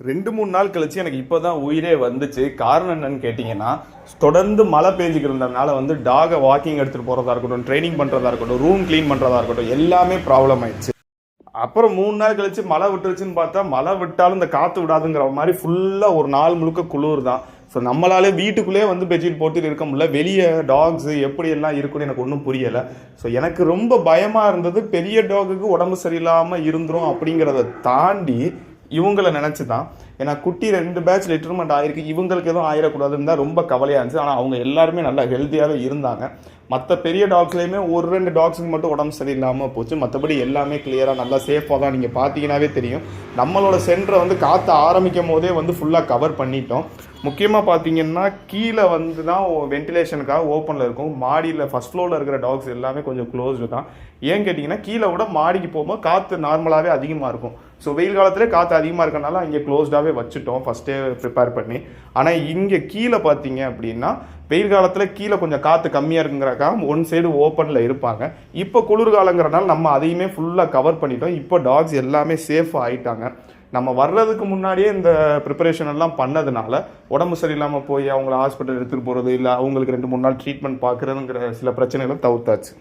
ரெண்டு மூணு நாள் கழிச்சு எனக்கு இப்போதான் உயிரே வந்துச்சு. காரணம் என்னன்னு கேட்டிங்கன்னா தொடர்ந்து மழை பெஞ்சுக்கிட்டு இருந்ததுனால வந்து டாகை வாக்கிங் எடுத்துகிட்டு போகிறதா இருக்கட்டும் ட்ரைனிங் பண்ணுறதா இருக்கட்டும் ரூம் க்ளீன் பண்ணுறதா இருக்கட்டும் எல்லாமே ப்ராப்ளம் ஆயிடுச்சு. அப்புறம் மூணு நாள் கழிச்சு மழை விட்டுருச்சுன்னு பார்த்தா மழை விட்டாலும் இந்த காற்று விடாதுங்கிற மாதிரி ஃபுல்லாக ஒரு நாள் முழுக்க குளிர் தான். ஸோ நம்மளாலே வீட்டுக்குள்ளே வந்து பெட்ஷீட் போட்டுட்டு இருக்க முடியல. வெளியே டாக்ஸு எப்படி எல்லாம் இருக்குன்னு எனக்கு ஒன்றும் புரியலை. ஸோ எனக்கு ரொம்ப பயமாக இருந்தது பெரிய டாகுக்கு உடம்பு சரியில்லாமல் இருந்துரும் அப்படிங்கிறத தாண்டி இவங்கள நினச்சி தான் ஏன்னா குட்டி ரெண்டு பேட்ச் லிட்டர்மெண்ட் ஆகிருக்கு இவங்களுக்கு எதுவும் ஆயிடக்கூடாதுன்னு தான் ரொம்ப கவலையாக இருந்துச்சு. ஆனால் அவங்க எல்லாருமே நல்லா ஹெல்த்தியாகவே இருந்தாங்க. மற்ற பெரிய டாக்ஸ்லேயுமே ஒரு ரெண்டு டாக்ஸுக்கு மட்டும் உடம்பு சரியில்லாமல் போச்சு. மற்றபடி எல்லாமே கிளியராக நல்லா சேஃபாக தான் நீங்கள் பார்த்தீங்கன்னாவே தெரியும். நம்மளோட சென்டரை வந்து காற்று ஆரம்பிக்கும் போதே வந்து ஃபுல்லாக கவர் பண்ணிட்டோம். முக்கியமாக பார்த்தீங்கன்னா கீழே வந்து தான் வென்டிலேஷனுக்காக ஓப்பனில் இருக்கும். மாடியில் ஃபஸ்ட் ஃப்ளோரில் இருக்கிற டாக்ஸ் எல்லாமே கொஞ்சம் க்ளோஸ்டு தான். ஏன் கேட்டிங்கன்னா கீழே விட மாடிக்கு போகும்போது காற்று நார்மலாகவே அதிகமாக இருக்கும். ஸோ வெயில் காலத்தில் காற்று அதிகமாக இருக்கனால அங்கே க்ளோஸ்டாகவே வச்சுட்டோம். ஃபஸ்ட்டே ப்ரிப்பேர் பண்ணி. ஆனால் இங்கே கீழே பார்த்தீங்க அப்படின்னா வெயில் காலத்தில் கீழே கொஞ்சம் காற்று கம்மியாக இருக்குங்கிறக்கா ஒன் சைடு ஓப்பனில் இருப்பாங்க. இப்போ குளிர்காலங்கிறனால நம்ம அதையுமே ஃபுல்லாக கவர் பண்ணிட்டோம். இப்போ டாக்ஸ் எல்லாமே சேஃபாக ஆகிட்டாங்க நம்ம வர்றதுக்கு முன்னாடியே இந்த ப்ரிப்பரேஷன் எல்லாம் பண்ணதுனால உடம்பு சரியில்லாமல் போய் அவங்கள ஹாஸ்பிட்டல் எடுத்துகிட்டு போகிறது இல்லை அவங்களுக்கு ரெண்டு மூணு நாள் ட்ரீட்மெண்ட் பார்க்குறதுங்கிற சில பிரச்சனைகளை தவிர்த்தாச்சு.